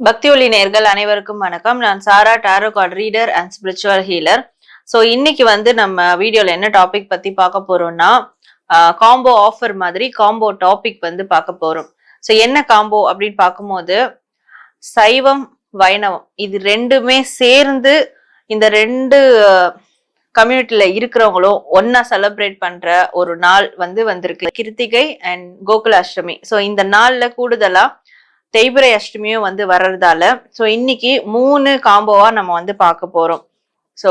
பக்தி ஒளி நேர்கள் அனைவருக்கும் வணக்கம். நான் Sara tarot card reader and spiritual healer so இன்னைக்கு வந்து நம்ம வீடியோல என்ன டாபிக் பத்தி பார்க்க போறோம்னா காம்போ ஆஃபர் மாதிரி காம்போ டாபிக் வந்து பார்க்க போறோம். ஸோ என்ன காம்போ அப்படின்னு பார்க்கும்போது சைவம் வைணவம் இது ரெண்டுமே சேர்ந்து இந்த ரெண்டு கம்யூனிட்டியில இருக்கிறவங்களும் ஒன்னா செலிப்ரேட் பண்ற ஒரு நாள் வந்து வந்திருக்கு. கிருத்திகை அண்ட் கோகுலாஷ்டமி. ஸோ இந்த நாள்ல கூடுதலா தேய்பிரை அஷ்டமியும் வந்து வர்றதால ஸோ இன்னைக்கு மூணு காம்போவா நம்ம வந்து பார்க்க போறோம். ஸோ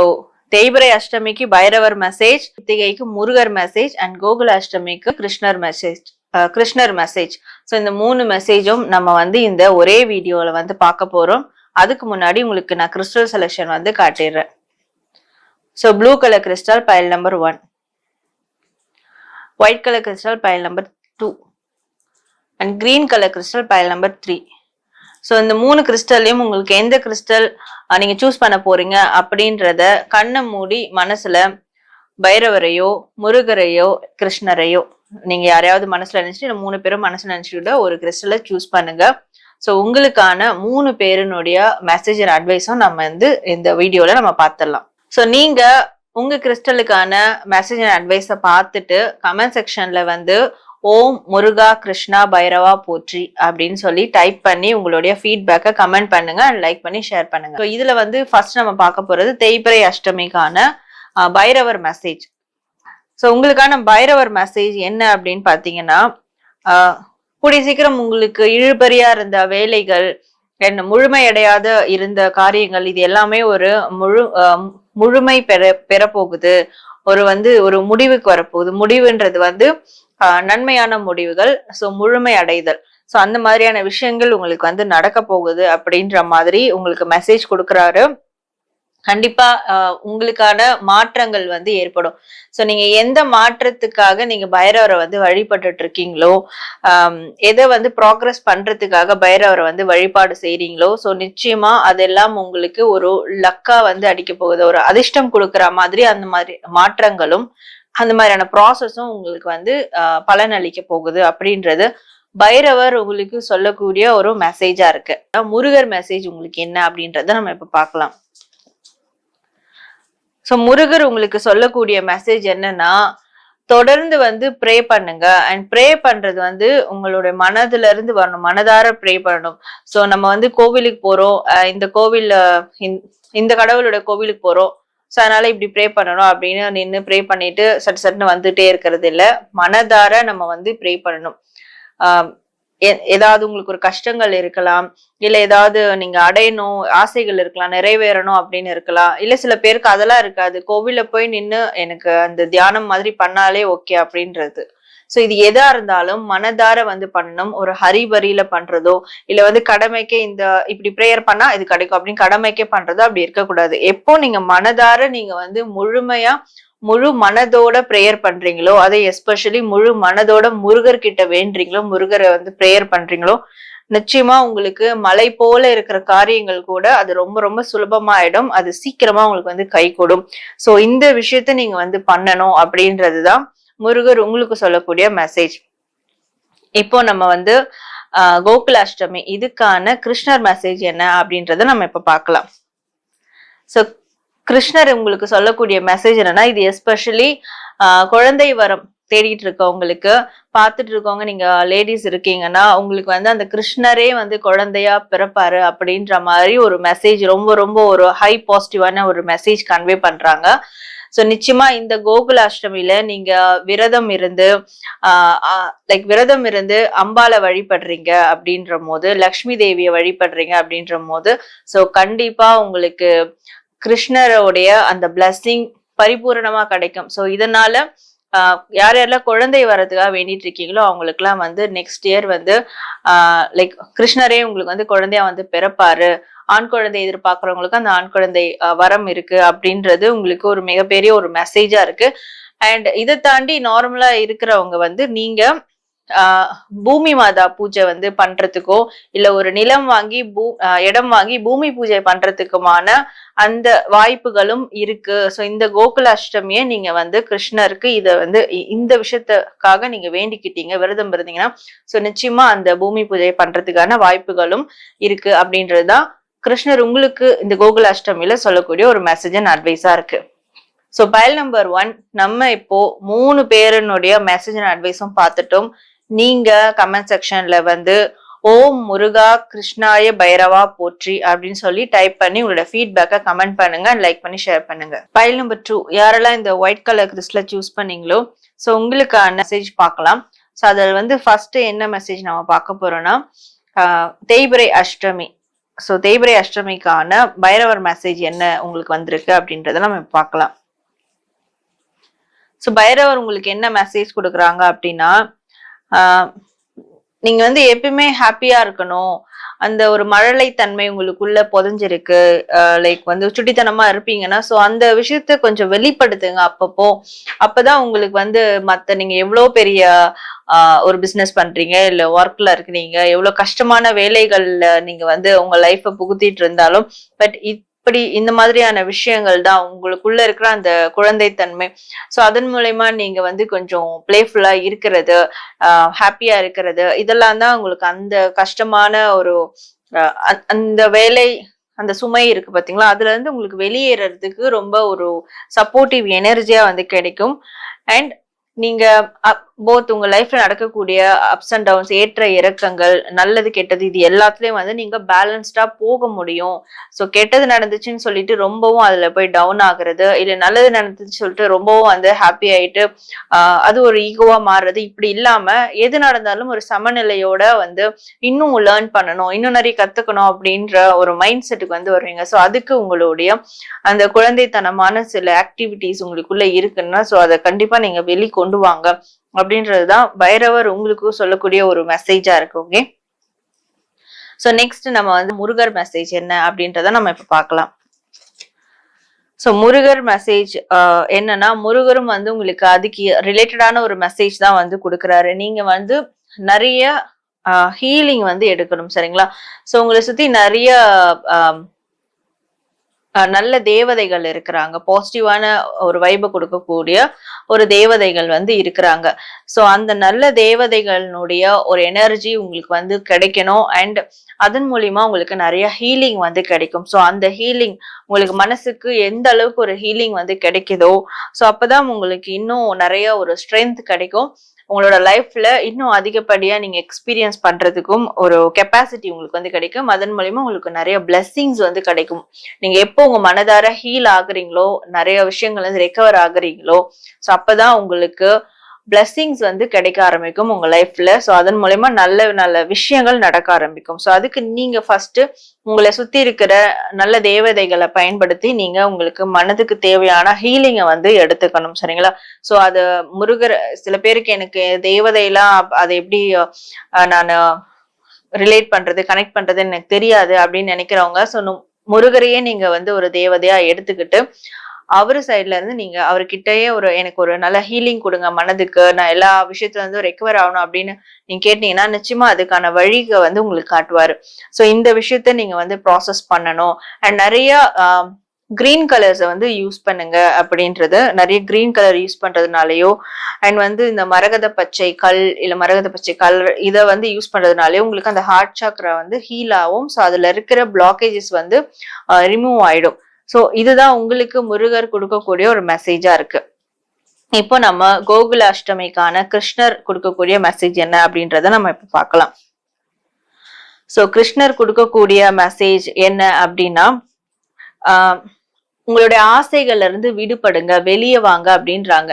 தேய்பிரை அஷ்டமிக்கு பைரவர் மெசேஜ் கிருத்திகைக்கு முருகர் மெசேஜ் அண்ட் கோகுல அஷ்டமிக்கு கிருஷ்ணர் மெசேஜ் கிருஷ்ணர் மெசேஜ் ஸோ இந்த மூணு மெசேஜும் நம்ம வந்து இந்த ஒரே வீடியோவில் வந்து பார்க்க போறோம். அதுக்கு முன்னாடி உங்களுக்கு நான் கிறிஸ்டல் செலெக்ஷன் வந்து காட்டிடுறேன். So blue colour crystal pile number one white colour crystal pile number two and green colour crystal pile number three so இந்த மூணு கிறிஸ்டல்லையும் உங்களுக்கு எந்த கிறிஸ்டல் நீங்க சூஸ் பண்ண போறீங்க அப்படின்றத கண்ணை மூடி மனசுல பைரவரையோ முருகரையோ கிருஷ்ணரையோ நீங்க யாரையாவது மனசுல நினைச்சிட்டு இந்த மூணு பேரும் மனசுல நினைச்சுட்டு ஒரு கிறிஸ்டலை சூஸ் பண்ணுங்க. ஸோ உங்களுக்கான மூணு பேருனுடைய மெசேஜ் அண்ட் அட்வைஸும் நம்ம வந்து இந்த வீடியோல நம்ம பார்த்துடலாம் ஸோ நீங்க உங்க கிறிஸ்டலுக்கான மெசேஜ் அண்ட் அட்வைஸை பார்த்துட்டு கமெண்ட் செக்ஷன்ல வந்து ஓம் முருகா கிருஷ்ணா பைரவா போற்றி அப்படின்னு சொல்லி டைப் பண்ணி உங்களுடைய ஃபீட்பேக்கை கமெண்ட் பண்ணுங்க அண்ட் லைக் பண்ணி ஷேர் பண்ணுங்க. ஸோ இதுல வந்து ஃபர்ஸ்ட் நம்ம பார்க்க போறது தேய்பிரை அஷ்டமிக்கான பைரவர் மெசேஜ் ஸோ உங்களுக்கான பைரவர் மெசேஜ் என்ன அப்படின்னு பார்த்தீங்கன்னா கூடிய சீக்கிரம் உங்களுக்கு இழுபறியா இருந்த வேலைகள் என்ன முழுமையடையாத இருந்த காரியங்கள் இது எல்லாமே ஒரு முழு முழுமை பெற பெறப்போகுது. ஒரு வந்து ஒரு முடிவுக்கு வரப்போகுது. முடிவுன்றது வந்து நன்மையான முடிவுகள் ஸோ முழுமை அடைதல். ஸோ அந்த மாதிரியான விஷயங்கள் உங்களுக்கு வந்து நடக்க போகுது அப்படின்ற மாதிரி உங்களுக்கு மெசேஜ் கொடுக்குறாரு. கண்டிப்பா உங்களுக்கான மாற்றங்கள் வந்து ஏற்படும். ஸோ நீங்க எந்த மாற்றத்துக்காக நீங்க பைரவரை வந்து வழிபட்டுட்டு இருக்கீங்களோ எதை வந்து ப்ராக்ரஸ் பண்றதுக்காக பைரவரை வந்து வழிபாடு செய்றீங்களோ ஸோ நிச்சயமா அதெல்லாம் உங்களுக்கு ஒரு லக்கா வந்து அடிக்க போகுது. ஒரு அதிர்ஷ்டம் கொடுக்குற மாதிரி அந்த மாதிரி மாற்றங்களும் அந்த மாதிரியான ப்ராசஸும் உங்களுக்கு வந்து பலனளிக்க போகுது அப்படின்றது பைரவர் உங்களுக்கு சொல்லக்கூடிய ஒரு மெசேஜா இருக்கு. முருகர் மெசேஜ் உங்களுக்கு என்ன அப்படின்றத நம்ம இப்ப பார்க்கலாம். ஸோ முருகர் உங்களுக்கு சொல்லக்கூடிய மெசேஜ் என்னன்னா தொடர்ந்து வந்து ப்ரே பண்ணுங்க. அண்ட் ப்ரே பண்றது வந்து உங்களுடைய மனதுல இருந்து வரணும். மனதார ப்ரே பண்ணணும். ஸோ நம்ம வந்து கோவிலுக்கு போறோம். இந்த கோவில்ல இந்த- இந்த கடவுளோட கோவிலுக்கு போறோம். ஸோ அதனால இப்படி ப்ரே பண்ணணும் அப்படின்னு நின்று ப்ரே பண்ணிட்டு சட்டு சட்டுன்னு வந்துட்டே இருக்கிறது இல்லை. மனதார நம்ம வந்து ப்ரே பண்ணணும். எ- ஏதாவது உங்களுக்கு ஒரு கஷ்டங்கள் இருக்கலாம். இல்லை ஏதாவது நீங்க அடையணும் ஆசைகள் இருக்கலாம் நிறைவேறணும் அப்படின்னு இருக்கலாம். இல்லை சில பேருக்கு அதெல்லாம் இருக்காது. கோவிலில் போய் நின்று எனக்கு அந்த தியானம் மாதிரி பண்ணாலே ஓகே அப்படின்றது. சோ இது எதா இருந்தாலும் மனதார வந்து பண்ணணும். ஒரு ஹரிபரியில பண்றதோ இல்ல வந்து கடமைக்கே இந்த இப்படி ப்ரேயர் பண்ணா இது கிடைக்கும் அப்படின்னு கடமைக்கே பண்றதோ அப்படி இருக்கக்கூடாது. எப்போ நீங்க மனதார நீங்க வந்து முழுமையா முழு மனதோட ப்ரேயர் பண்றீங்களோ அதை எஸ்பெஷலி முழு மனதோட முருகர் கிட்ட வேண்டுறீங்களோ முருகரை வந்து ப்ரேயர் பண்றீங்களோ நிச்சயமா உங்களுக்கு மலை போல இருக்கிற காரியங்கள் கூட அது ரொம்ப ரொம்ப சுலபமாயிடும். அது சீக்கிரமா உங்களுக்கு வந்து கை கூடும். சோ இந்த விஷயத்த நீங்க வந்து பண்ணணும் அப்படின்றதுதான் முருகர் உங்களுக்கு சொல்லக்கூடிய மெசேஜ் இப்போ நம்ம வந்து ஆஹ், கோகுலாஷ்டமி இதுக்கான கிருஷ்ணர் மெசேஜ் என்ன அப்படின்றத நம்ம இப்ப பார்க்கலாம். சோ கிருஷ்ணர் உங்களுக்கு சொல்லக்கூடிய மெசேஜ் என்னன்னா இது எஸ்பெஷலி குழந்தை வரம் தேடிட்டு இருக்கவங்களுக்கு பார்த்துட்டு இருக்கவங்க நீங்க லேடிஸ் இருக்கீங்கன்னா உங்களுக்கு வந்து அந்த கிருஷ்ணரே வந்து குழந்தையா பிறப்பாரு அப்படின்ற மாதிரி ஒரு மெசேஜ் ரொம்ப ரொம்ப ஒரு ஹை பாசிட்டிவான ஒரு மெசேஜ் கன்வே பண்றாங்க. ஸோ நிச்சயமா இந்த கோகுல அஷ்டமியில நீங்க விரதம் இருந்து லைக் விரதம் இருந்து அம்பால வழிபடுறீங்க அப்படின்ற போது லக்ஷ்மி தேவியை வழிபடுறீங்க அப்படின்ற போது ஸோ கண்டிப்பா உங்களுக்கு கிருஷ்ணரோடைய அந்த பிளஸ்ஸிங் பரிபூரணமா கிடைக்கும். ஸோ இதனால யார் யாரெல்லாம் குழந்தை வர்றதுக்காக வேண்டிட்டு இருக்கீங்களோ அவங்களுக்குலாம் வந்து நெக்ஸ்ட் இயர் வந்து லைக் கிருஷ்ணரே உங்களுக்கு வந்து குழந்தையா வந்து பிறப்பாரு. ஆண் குழந்தை எதிர்பார்க்குறவங்களுக்கு அந்த ஆண் குழந்தை வரம் இருக்கு அப்படின்றது உங்களுக்கு ஒரு மிகப்பெரிய ஒரு மெசேஜா இருக்கு. அண்ட் இதை தாண்டி நார்மலா இருக்கிறவங்க வந்து நீங்க ஆஹ் பூமி மாதா பூஜை வந்து பண்றதுக்கோ இல்ல ஒரு நிலம் வாங்கி பூ இடம் வாங்கி பூமி பூஜை பண்றதுக்குமான அந்த வாய்ப்புகளும் இருக்கு. ஸோ இந்த கோகுல அஷ்டமியை நீங்க வந்து கிருஷ்ணருக்கு இதை வந்து இ- இந்த விஷயத்துக்காக நீங்க வேண்டிக்கிட்டீங்க விரதம் இருந்தீங்கன்னா ஸோ நிச்சயமா அந்த பூமி பூஜை பண்றதுக்கான வாய்ப்புகளும் இருக்கு அப்படின்றதுதான் கிருஷ்ணர் உங்களுக்கு இந்த கோகுல அஷ்டமியில சொல்லக்கூடிய ஒரு மெசேஜ் அண்ட் அட்வைஸா இருக்கு. ஸோ பயல் நம்பர் ஒன் நம்ம இப்போ மூணு பேருனுடைய மெசேஜ் அண்ட் அட்வைஸும் பார்த்துட்டோம். நீங்க கமெண்ட் செக்ஷன்ல வந்து ஓம் முருகா கிருஷ்ணாய பைரவா போற்றி அப்படின்னு சொல்லி டைப் பண்ணி உங்களோட ஃபீட்பேக்கை கமெண்ட் பண்ணுங்க அண்ட் லைக் பண்ணி ஷேர் பண்ணுங்க. ஃபைல் நம்பர் டூ யாரெல்லாம் இந்த ஒயிட் கலர் கிறிஸ்ல சூஸ் பண்ணீங்களோ ஸோ உங்களுக்கான மெசேஜ் பார்க்கலாம். ஸோ அதில் வந்து ஃபர்ஸ்ட் என்ன மெசேஜ் நம்ம பார்க்க போறோம்னா தேய்பிரை அஷ்டமி. ஸோ தேய்பிரை அஷ்டமிக்கான பைரவர் மெசேஜ் என்ன உங்களுக்கு வந்திருக்கு அப்படின்றத நம்ம பார்க்கலாம். ஸோ பைரவர் உங்களுக்கு என்ன மெசேஜ் கொடுக்குறாங்க அப்படின்னா ஆஹ் நீங்க வந்து எப்பயுமே ஹாப்பியா இருக்கணும். அந்த ஒரு மழலை தன்மை உங்களுக்குள்ள புதஞ்சிருக்கு. லைக் வந்து சுட்டித்தனமா இருப்பீங்கன்னா சோ அந்த விஷயத்த கொஞ்சம் வெளிப்படுத்துங்க அப்பப்போ. அப்பதான் உங்களுக்கு வந்து மத்த நீங்க எவ்வளவு பெரிய ஆஹ் ஒரு பிசினஸ் பண்றீங்க இல்ல ஒர்க்ல இருக்கிறீங்க எவ்வளவு கஷ்டமான வேலைகள்ல நீங்க வந்து உங்க லைஃப புகுத்திட்டு இருந்தாலும் பட் இப்படி இந்த மாதிரியான விஷயங்கள் தான் உங்களுக்குள்ள இருக்கிற அந்த குழந்தைத்தன்மை. ஸோ அதன் மூலயமா நீங்க வந்து கொஞ்சம் பிளேஃபுல்லா இருக்கிறது ஹாப்பியா இருக்கிறது இதெல்லாம் தான் உங்களுக்கு அந்த கஷ்டமான ஒரு அந்த வேலை அந்த சுமை இருக்கு பாத்தீங்களா? அதுல இருந்து உங்களுக்கு வெளியேறதுக்கு ரொம்ப ஒரு சப்போர்ட்டிவ் எனர்ஜியா வந்து கிடைக்கும். அண்ட் நீங்க போத் உங்க லைஃப்ல நடக்கக்கூடிய அப்ஸ் அண்ட் டவுன்ஸ் ஏற்ற இறக்கங்கள் நல்லது கெட்டது இது எல்லாத்துலயும் வந்து நீங்க பேலன்ஸ்டா போக முடியும். ஸோ கெட்டது நடந்துச்சுன்னு சொல்லிட்டு ரொம்பவும் அதுல போய் டவுன் ஆகுறது இல்ல நல்லது நடந்துச்சு சொல்லிட்டு ரொம்பவும் வந்து ஹாப்பி ஆயிட்டு அது ஒரு ஈகோவா மாறுறது. இப்படி இல்லாம எது நடந்தாலும் ஒரு சமநிலையோட வந்து இன்னும் லேர்ன் பண்ணணும் இன்னும் நிறைய கத்துக்கணும் அப்படின்ற ஒரு மைண்ட் செட்டுக்கு வந்து வருவீங்க. ஸோ அதுக்கு உங்களுடைய அந்த குழந்தைத்தனமான சில ஆக்டிவிட்டிஸ் உங்களுக்குள்ள இருக்குன்னா ஸோ அதை கண்டிப்பா நீங்க வெளி கொண்டு அப்படின்றது தான் பைரவர் உங்களுக்கு சொல்லக்கூடிய ஒரு மெசேஜா இருக்கு ஓகே ஸோ நெக்ஸ்ட் நம்ம வந்து முருகர் மெசேஜ் என்ன அப்படின்றத நம்ம இப்போ பார்க்கலாம். ஸோ முருகர் மெசேஜ் என்னன்னா முருகரும் வந்து உங்களுக்கு அதுக்கு ரிலேட்டடான ஒரு மெசேஜ் தான் வந்து கொடுக்குறாரு. நீங்க வந்து நிறைய ஹீலிங் வந்து எடுக்கணும் சரிங்களா? ஸோ உங்களை சுற்றி நிறைய நல்ல தேவதைகள் இருக்கிறாங்க. பாசிட்டிவான ஒரு வைபை கொடுக்கக்கூடிய ஒரு தேவதைகள் வந்து இருக்கிறாங்க. ஸோ அந்த நல்ல தேவதைகளினுடைய ஒரு எனர்ஜி உங்களுக்கு வந்து கிடைக்கணும். அண்ட் அதன் மூலியமா உங்களுக்கு நிறைய ஹீலிங் வந்து கிடைக்கும். ஸோ அந்த ஹீலிங் உங்களுக்கு மனசுக்கு எந்த அளவுக்கு ஒரு ஹீலிங் வந்து கிடைக்குதோ ஸோ அப்போதான் உங்களுக்கு இன்னும் நிறைய ஒரு ஸ்ட்ரென்த் கிடைக்கும். உங்களோட லைஃப்ல இன்னும் அதிகப்படியா நீங்க எக்ஸ்பீரியன்ஸ் பண்றதுக்கும் ஒரு கெப்பாசிட்டி உங்களுக்கு வந்து கிடைக்கும். அதன் மூலியமா உங்களுக்கு நிறைய பிளெஸ்ஸிங்ஸ் வந்து கிடைக்கும். நீங்க எப்போ உங்க மனதார ஹீல் ஆகுறீங்களோ நிறைய விஷயங்கள் வந்து ரெக்கவர் ஆகுறீங்களோ ஸோ அப்பதான் உங்களுக்கு பிளஸ்ஸிங்ஸ் வந்து கிடைக்க ஆரம்பிக்கும் உங்க லைஃப்ல ஸோ அதன் மூலயமா நல்ல நல்ல விஷயங்கள் நடக்க ஆரம்பிக்கும். ஸோ அதுக்கு நீங்க ஃபர்ஸ்ட் உங்களை சுத்தி இருக்கிற நல்ல தேவதைகளை பயன்படுத்தி நீங்க உங்களுக்கு மனதுக்கு தேவையான ஹீலிங்கை வந்து எடுத்துக்கணும். சரிங்களா? ஸோ அது முருகர் சில பேருக்கு எனக்கு தேவதையெல்லாம் அதை எப்படி நான் ரிலேட் பண்றது கனெக்ட் பண்றது எனக்கு தெரியாது அப்படின்னு நினைக்கிறவங்க. ஸோ முருகரையே நீங்க வந்து ஒரு தேவதையா எடுத்துக்கிட்டு அவரு சைட்ல இருந்து நீங்க அவர்கிட்டயே ஒரு எனக்கு ஒரு நல்ல ஹீலிங் கொடுங்க மனதுக்கு. நான் எல்லா விஷயத்துல இருந்து ரெக்கவர் ஆகணும் அப்படின்னு நீங்க கேட்டீங்கன்னா நிச்சயமா அதுக்கான வழிக வந்து உங்களுக்கு காட்டுவாரு. ஸோ இந்த விஷயத்த நீங்க வந்து ப்ராசஸ் பண்ணணும். அண்ட் நிறைய கிரீன் கலர்ஸை வந்து யூஸ் பண்ணுங்க அப்படின்றது நிறைய கிரீன் கலர் யூஸ் பண்றதுனாலயோ அண்ட் வந்து இந்த மரகத பச்சை கல் இல்ல மரகத பச்சை கல் இதை வந்து யூஸ் பண்றதுனாலயோ உங்களுக்கு அந்த ஹார்ட் சாக்ரா வந்து ஹீல் ஆகும். ஸோ அதுல இருக்கிற பிளாக்கேஜஸ் வந்து ரிமூவ் ஆயிடும். ஸோ இதுதான் உங்களுக்கு முருகர் கொடுக்கக்கூடிய ஒரு மெசேஜா இருக்கு. இப்போ நம்ம கோகுல அஷ்டமிக்கான கிருஷ்ணர் கொடுக்கக்கூடிய மெசேஜ் என்ன அப்படின்றத நம்ம இப்ப பார்க்கலாம். ஸோ கிருஷ்ணர் கொடுக்கக்கூடிய மெசேஜ் என்ன அப்படின்னா ஆஹ் உங்களுடைய ஆசைகள்ல இருந்து விடுபடுங்க வெளியே வாங்க அப்படின்றாங்க.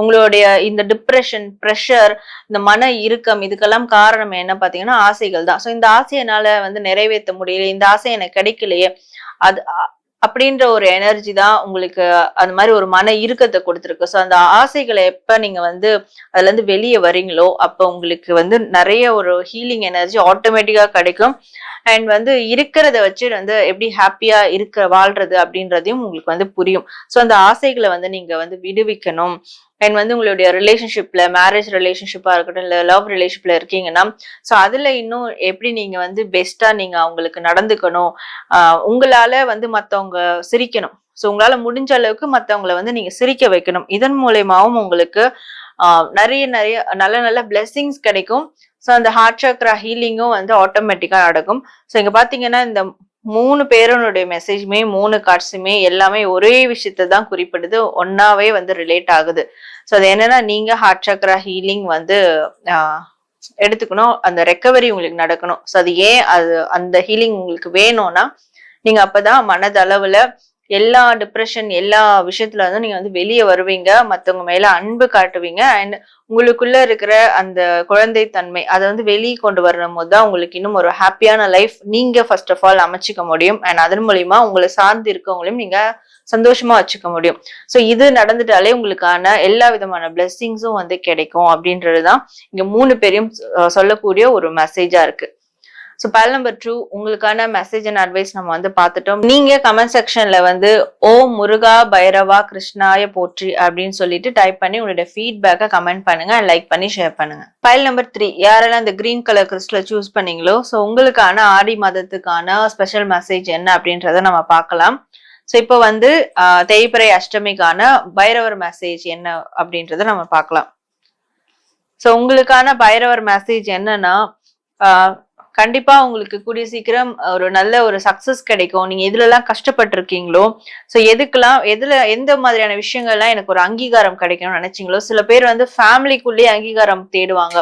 உங்களுடைய இந்த டிப்ரெஷன் ப்ரெஷர் இந்த மன இறுக்கம் இதுக்கெல்லாம் காரணம் என்ன பாத்தீங்கன்னா ஆசைகள் தான். ஸோ இந்த ஆசையை வந்து நிறைவேற்ற முடியல இந்த ஆசை எனக்கு கிடைக்கலையே. அது அப்படின்ற ஒரு எனர்ஜி தான் உங்களுக்கு அந்த மாதிரி ஒரு மன இறுக்கத்தை கொடுத்துருக்கு. ஸோ அந்த ஆசைகளை எப்போ நீங்கள் வந்து அதுல இருந்து வெளியே வரீங்களோ அப்போ உங்களுக்கு வந்து நிறைய ஒரு ஹீலிங் எனர்ஜி ஆட்டோமேட்டிக்காக கிடைக்கும். அண்ட் வந்து இருக்கிறத வச்சு வந்து எப்படி ஹாப்பியாக இருக்க வாழ்றது அப்படின்றதையும் உங்களுக்கு வந்து புரியும். ஸோ அந்த ஆசைகளை வந்து நீங்கள் வந்து விடுவிக்கணும். அண்ட் வந்து உங்களுடைய ரிலேஷன்ஷிப்ல மேரேஜ் ரிலேஷன்ஷிப்பா இருக்கட்டும் இல்ல லவ் ரிலேஷன்ஷிப்ல இருக்கீங்கன்னா ஸோ அதுல இன்னும் எப்படி நீங்க வந்து பெஸ்டா நீங்க அவங்களுக்கு நடந்துக்கணும் உங்களால வந்து மத்தவங்க சிரிக்கணும். ஸோ உங்களால முடிஞ்ச அளவுக்கு மத்தவங்கள வந்து நீங்க சிரிக்க வைக்கணும். இதன் மூலயமாவும் உங்களுக்கு நிறைய நிறைய நல்ல நல்ல பிளெஸ்ஸிங்ஸ் கிடைக்கும். ஸோ அந்த ஹார்ட் சக்ரா ஹீலிங்கும் வந்து ஆட்டோமேட்டிக்கா நடக்கும் ஸோ இங்க பாத்தீங்கன்னா இந்த மூணு பேருனுடைய மெசேஜுமே மூணு கார்ட்ஸுமே எல்லாமே ஒரே விஷயத்தை தான் குறிப்பிடுது. ஒன்னாவே வந்து ரிலேட் ஆகுது. ஸோ அது என்னன்னா நீங்க ஹார்ட் சக்ரா ஹீலிங் வந்து எடுத்துக்கணும். அந்த ரெக்கவரி உங்களுக்கு நடக்கணும். ஸோ அது ஏன் அது அந்த ஹீலிங் உங்களுக்கு வேணும்னா நீங்க அப்பதான் மனதளவுல எல்லா டிப்ரெஷன் எல்லா விஷயத்துல வந்து நீங்க வந்து வெளியே வருவீங்க. மத்தவங்க மேல அன்பு காட்டுவீங்க. அண்ட் உங்களுக்குள்ள இருக்கிற அந்த குழந்தை தன்மை அதை வந்து வெளியே கொண்டு வரணும் போது தான் உங்களுக்கு இன்னும் ஒரு ஹாப்பியான லைஃப் நீங்க ஃபர்ஸ்ட் ஆஃப் ஆல் அமைச்சிக்க முடியும். அண்ட் அதன் மூலியமா உங்களை சார்ந்து இருக்கவங்களையும் நீங்க சந்தோஷமா வச்சுக்க முடியும். ஸோ இது நடந்துட்டாலே உங்களுக்கான எல்லா விதமான பிளெஸ்ஸிங்ஸும் வந்து கிடைக்கும் அப்படின்றதுதான் இங்க மூணு பேரையும் சொல்லக்கூடிய ஒரு மெசேஜா இருக்கு. ஸோ பேல் நம்பர் டூ உங்களுக்கான மெசேஜ் அண்ட் அட்வைஸ் நம்ம வந்து பார்த்துட்டோம். நீங்க கமெண்ட் செக்ஷன்ல வந்து ஓ முருகா பைரவா கிருஷ்ணாய போற்றி அப்படின்னு சொல்லிட்டு டைப் பண்ணி உங்களுடைய ஃபீட்பேக்கை கமெண்ட் பண்ணுங்க அண்ட் லைக் பண்ணி ஷேர் பண்ணுங்க. ஃபைல் நம்பர் த்ரீ யாரெல்லாம் இந்த கிரீன் கலர் கிறிஸ்டில் சூஸ் பண்ணீங்களோ ஸோ உங்களுக்கான ஆடி மாதத்துக்கான ஸ்பெஷல் மெசேஜ் என்ன அப்படின்றத நம்ம பார்க்கலாம். ஸோ இப்போ வந்து ஆஹ், தேய்பிறை அஷ்டமிக்கான பைரவர் மெசேஜ் என்ன அப்படின்றத நம்ம பார்க்கலாம். ஸோ உங்களுக்கான பைரவர் மெசேஜ் என்னன்னா ஆஹ், கண்டிப்பா உங்களுக்கு கூடிய சீக்கிரம் ஒரு நல்ல ஒரு சக்சஸ் கிடைக்கும். நீங்க எதுல எல்லாம் கஷ்டப்பட்டிருக்கீங்களோ ஸோ எதுக்கெல்லாம் எதுல எந்த மாதிரியான விஷயங்கள்லாம் எனக்கு ஒரு அங்கீகாரம் கிடைக்கணும்னு நினைச்சீங்களோ சில பேர் வந்து ஃபேமிலிக்குள்ளேயே அங்கீகாரம் தேடுவாங்க.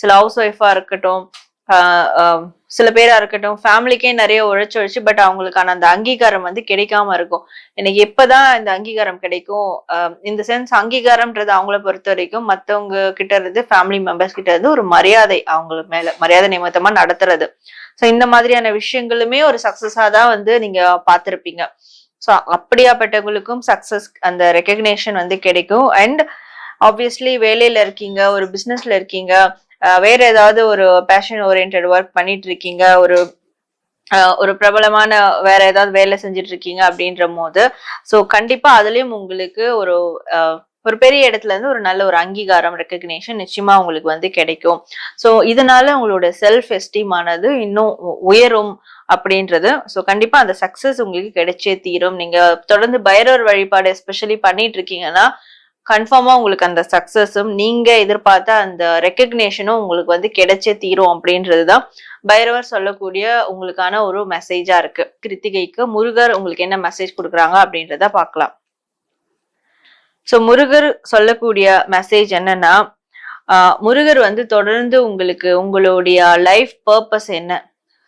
சில ஹவுஸ் ஒய்ஃபா இருக்கட்டும் ஆஹ் சில பேரா இருக்கட்டும் ஃபேமிலிக்கே நிறைய உழைச்சு பட் அவங்களுக்கான அந்த அங்கீகாரம் வந்து கிடைக்காம இருக்கும். எனக்கு எப்பதான் இந்த அங்கீகாரம் கிடைக்கும்? இந்த சென்ஸ் அங்கீகாரம்ன்றது அவங்கள பொறுத்த வரைக்கும் மத்தவங்க கிட்ட இருந்து ஃபேமிலி மெம்பர்ஸ் கிட்ட இருந்து ஒரு மரியாதை அவங்களுக்கு மேல மரியாதை நிமித்தமா நடத்துறது. ஸோ இந்த மாதிரியான விஷயங்களுமே ஒரு சக்சஸா தான் வந்து நீங்க பார்த்துருப்பீங்க. ஸோ அப்படியாப்பட்டவங்களுக்கும் சக்சஸ் அந்த ரெக்கக்னேஷன் வந்து கிடைக்கும். அண்ட் ஆப்வியஸ்லி வேலையில இருக்கீங்க ஒரு பிஸ்னஸ்ல இருக்கீங்க வேற ஏதாவது ஒரு பேஷன் ஓரியன்ட் ஒர்க் பண்ணிட்டு இருக்கீங்க ஒரு ஒரு பிரபலமான வேற ஏதாவது வேலை செஞ்சுட்டு இருக்கீங்க அப்படின்ற போது ஸோ கண்டிப்பா அதுலயும் உங்களுக்கு ஒரு அஹ், ஒரு பெரிய இடத்துல இருந்து ஒரு நல்ல ஒரு அங்கீகாரம் ரெக்கக்னேஷன் நிச்சயமா உங்களுக்கு வந்து கிடைக்கும். ஸோ இதனால உங்களோட செல்ஃப் எஸ்டீம் ஆனது இன்னும் உயரும் அப்படின்றது. ஸோ கண்டிப்பா அந்த சக்சஸ் உங்களுக்கு கிடைச்சே தீரும். நீங்க தொடர்ந்து பைரவர் வழிபாடு எஸ்பெஷலி பண்ணிட்டு இருக்கீங்கன்னா கன்ஃபார்மா உங்களுக்கு அந்த சக்சஸும் நீங்க எதிர்பார்த்த அந்த ரெக்கக்னேஷனும் உங்களுக்கு வந்து கிடைச்சே தீரும் அப்படின்றது தான் பைரவர் சொல்லக்கூடிய உங்களுக்கான ஒரு மெசேஜா இருக்கு. கிருத்திகைக்கு முருகர் உங்களுக்கு என்ன மெசேஜ் கொடுக்குறாங்க அப்படின்றத பார்க்கலாம். ஸோ முருகர் சொல்லக்கூடிய மெசேஜ் என்னன்னா முருகர் வந்து தொடர்ந்து உங்களுக்கு உங்களுடைய லைஃப் பர்பஸ் என்ன?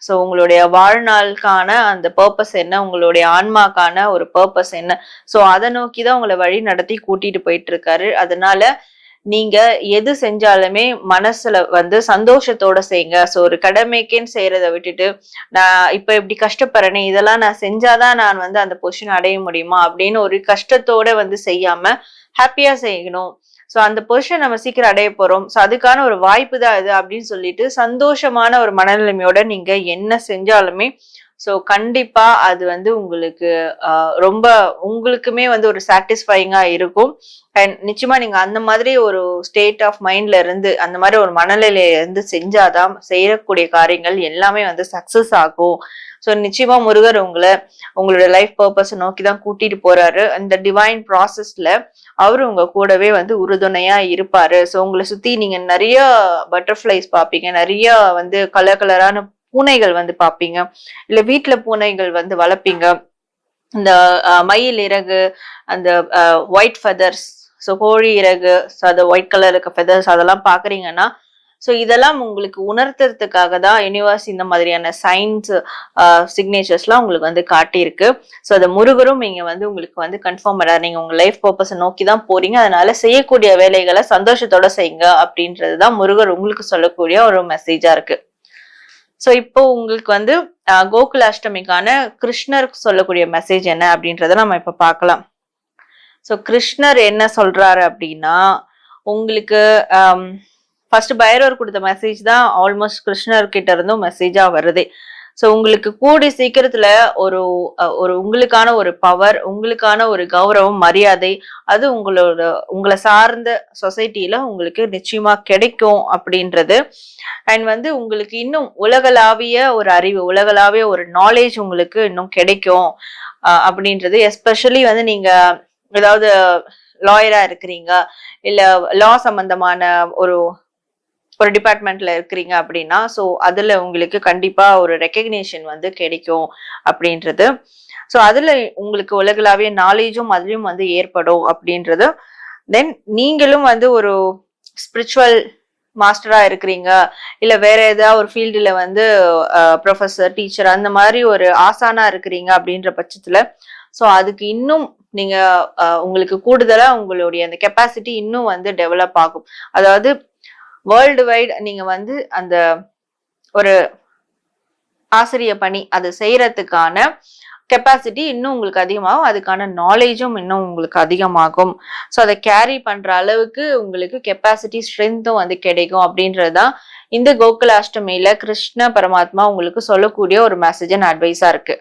ஸோ உங்களுடைய வாழ்நாளுக்கான அந்த பர்பஸ் என்ன? உங்களுடைய ஆன்மாக்கான ஒரு பர்பஸ் என்ன? ஸோ அதை நோக்கி தான் உங்களை வழி நடத்தி கூட்டிட்டு போயிட்டு இருக்காரு அதனால நீங்க எது செஞ்சாலுமே மனசுல வந்து சந்தோஷத்தோட செய்யுங்க ஸோ ஒரு கடமைக்குன்னு செய்யறத விட்டுட்டு நான் இப்ப இப்படி கஷ்டப்படுறேனே இதெல்லாம் நான் செஞ்சாதான் நான் வந்து அந்த பொசிஷன் அடைய முடியுமா? அப்படின்னு ஒரு கஷ்டத்தோட வந்து செய்யாம ஹாப்பியா செய்யணும். ஸோ அந்த பொசிஷன் நம்ம சீக்கிரம் அடைய போறோம். ஸோ அதுக்கான ஒரு வாய்ப்பு தான் இது அப்படின்னு சொல்லிட்டு சந்தோஷமான ஒரு மனநிலைமையோட நீங்க என்ன செஞ்சாலுமே ஸோ கண்டிப்பா அது வந்து உங்களுக்கு ரொம்ப உங்களுக்குமே வந்து ஒரு சாட்டிஸ்ஃபைங்கா இருக்கும். அண்ட் நிச்சயமா நீங்க அந்த மாதிரி ஒரு ஸ்டேட் ஆஃப் மைண்ட்ல இருந்து அந்த மாதிரி ஒரு மனநிலையில இருந்து செஞ்சாதான் செய்யக்கூடிய காரியங்கள் எல்லாமே வந்து சக்சஸ் ஆகும். ஸோ நிச்சயமா முருகர் உங்களை உங்களோட லைஃப் பர்பஸை நோக்கி தான் கூட்டிட்டு போறாரு. அந்த டிவைன் ப்ராசஸ்ல அவரு உங்க கூடவே வந்து உறுதுணையா இருப்பாரு. ஸோ உங்களை சுத்தி நீங்க நிறைய பட்டர்ஃப்ளைஸ் பார்ப்பீங்க. நிறைய வந்து கலர் கலரான பூனைகள் வந்து பார்ப்பீங்க இல்ல வீட்டில் பூனைகள் வந்து வளர்ப்பீங்க. இந்த மயில் இறகு அந்த ஒயிட் ஃபெதர்ஸ் ஸோ கோழி இறகு ஸோ அது ஒயிட் கலர் இருக்க ஃபெதர்ஸ் அதெல்லாம் பாக்குறீங்கன்னா ஸோ இதெல்லாம் உங்களுக்கு உணர்த்துறதுக்காக தான் யூனிவர்ஸ் இந்த மாதிரியான சயின்ஸ் சிக்னேச்சர்ஸ்லாம் உங்களுக்கு வந்து காட்டியிருக்கு. ஸோ அதை முருகரும் நீங்க வந்து உங்களுக்கு வந்து கன்ஃபார்ம் பண்ணாரு நீங்க உங்க லைஃப் பர்பஸை நோக்கி தான் போறீங்க. அதனால செய்யக்கூடிய வேலைகளை சந்தோஷத்தோட செய்யுங்க அப்படின்றது தான் முருகர் உங்களுக்கு சொல்லக்கூடிய ஒரு மெசேஜா இருக்கு. ஸோ இப்போ உங்களுக்கு வந்து ஆஹ், கோகுல அஷ்டமிக்கான கிருஷ்ணர் சொல்லக்கூடிய மெசேஜ் என்ன அப்படின்றத நம்ம இப்ப பார்க்கலாம். ஸோ கிருஷ்ணர் என்ன சொல்றாரு அப்படின்னா உங்களுக்கு ஃபர்ஸ்ட் பைரவர் கொடுத்த மெசேஜ் தான் ஆல்மோஸ்ட் கிருஷ்ணர் கிட்ட இருந்தும் மெசேஜா வருது. ஸோ உங்களுக்கு கூடி சீக்கிரத்துல ஒரு ஒரு உங்களுக்கான ஒரு பவர் உங்களுக்கான ஒரு கௌரவம் மரியாதை அது உங்களோட உங்களை சார்ந்த சொசைட்டில உங்களுக்கு நிச்சயமா கிடைக்கும் அப்படின்றது. அண்ட் வந்து உங்களுக்கு இன்னும் உலகளாவிய ஒரு அறிவு உலகளாவிய ஒரு நாலேஜ் உங்களுக்கு இன்னும் கிடைக்கும் அப்படின்றது. எஸ்பெஷலி வந்து நீங்க ஏதாவது லாயரா இருக்கிறீங்க இல்ல லா சம்பந்தமான ஒரு ஒரு டிபார்ட்மெண்ட்ல இருக்கிறீங்க அப்படின்னா ஸோ அதுல உங்களுக்கு கண்டிப்பா ஒரு ரெக்கக்னேஷன் வந்து கிடைக்கும் அப்படின்றது. ஸோ அதுல உங்களுக்கு உலகளாவிய நாலேஜும் அதுலயும் வந்து ஏற்படும் அப்படின்றது. தென் நீங்களும் வந்து ஒரு ஸ்பிரிச்சுவல் மாஸ்டரா இருக்கிறீங்க. இல்ல வேற ஏதாவது ஒரு ஃபீல்டுல வந்து ப்ரொஃபஸர் டீச்சர் அந்த மாதிரி ஒரு ஆசானா இருக்கிறீங்க அப்படின்ற பட்சத்துல ஸோ அதுக்கு இன்னும் நீங்க உங்களுக்கு கூடுதலா உங்களுடைய அந்த கெப்பாசிட்டி இன்னும் வந்து டெவலப் ஆகும். அதாவது வேர்ல்டு வைட் நீங்க வந்து அந்த ஒரு ஆசிரிய பணி அது செய்யறதுக்கான கெப்பாசிட்டி இன்னும் உங்களுக்கு அதிகமாகும். அதுக்கான நாலேஜும் இன்னும் உங்களுக்கு அதிகமாகும். ஸோ அதை கேரி பண்ற அளவுக்கு உங்களுக்கு கெப்பாசிட்டி ஸ்ட்ரென்த்தும் வந்து கிடைக்கும் அப்படின்றது தான் இந்த கோகுலாஷ்டமியில கிருஷ்ண பரமாத்மா உங்களுக்கு சொல்லக்கூடிய ஒரு மெசேஜ் அண்ட் அட்வைஸா இருக்கு.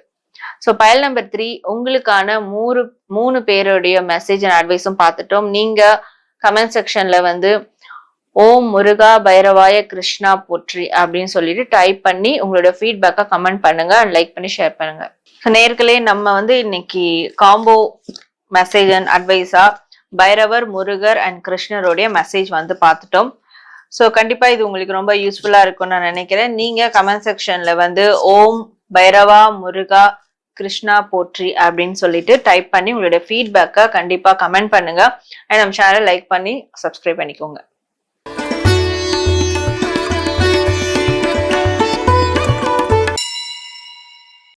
ஸோ பயல் நம்பர் த்ரீ உங்களுக்கான மூணு மூணு பேருடைய மெசேஜ் அண்ட் அட்வைஸும் பார்த்துட்டோம். நீங்க கமெண்ட் செக்ஷன்ல வந்து ஓம் முருகா பைரவாய கிருஷ்ணா போற்றி அப்படின்னு சொல்லிட்டு டைப் பண்ணி உங்களோட ஃபீட்பேக்கை கமெண்ட் பண்ணுங்க அண்ட் லைக் பண்ணி ஷேர் பண்ணுங்க. நேர்களே நம்ம வந்து இன்னைக்கு காம்போ மெசேஜ் அண்ட் அட்வைஸா பைரவர் முருகர் அண்ட் கிருஷ்ணருடைய மெசேஜ் வந்து பார்த்துட்டோம். ஸோ கண்டிப்பா இது உங்களுக்கு ரொம்ப யூஸ்ஃபுல்லா இருக்கும்னு நான் நினைக்கிறேன். நீங்க கமெண்ட் செக்ஷன்ல வந்து ஓம் பைரவா முருகா கிருஷ்ணா போற்றி அப்படின்னு சொல்லிட்டு டைப் பண்ணி உங்களுடைய ஃபீட்பேக்கை கண்டிப்பா கமெண்ட் பண்ணுங்க. அண்ட் நம்ம சேனலை லைக் பண்ணி சப்ஸ்கிரைப் பண்ணிக்கோங்க.